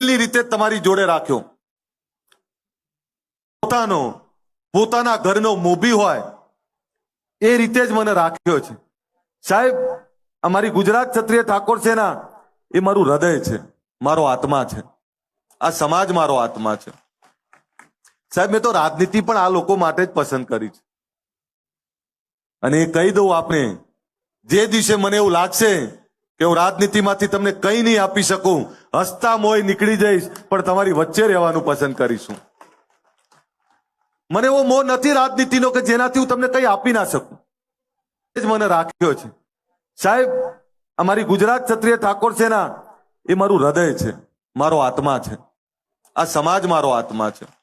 પેલી રીતે તમારી જોડે રાખ્યો. પોતાનો, પોતાના ઘરનો મોભી હોય, એ રીતે જ મને રાખ્યો છે. સાહેબ, અમારી ગુજરાત ક્ષત્રિય ઠાકોર સેના, એ મારું હૃદય છે, મારો આત્મા છે. આ સમાજ મારો આત્મા છે. સાહેબ, મેં તો રાજનીતિ પણ આ લોકો માટે જ પસંદ કરી છે. અને એ કહી દઉં આપણે જે દિવસે મને એવું લાગશે કે હું રાજનીતિમાંથી તમને કંઈ નહીં આપી શકું હસતા મોય નીકળી જઈશ, પણ તમારી વચ્ચે રહેવાનું પસંદ કરીશું. મને એવો મોહ નથી રાજનીતિનો કે જેનાથી હું તમને કંઈ આપી ના શકું. એ જ મને રાખ્યો છે. સાહેબ, અમારી ગુજરાત ક્ષત્રિય ઠાકોર સેના એ મારું હૃદય છે, મારો આત્મા છે. આ સમાજ મારો આત્મા છે.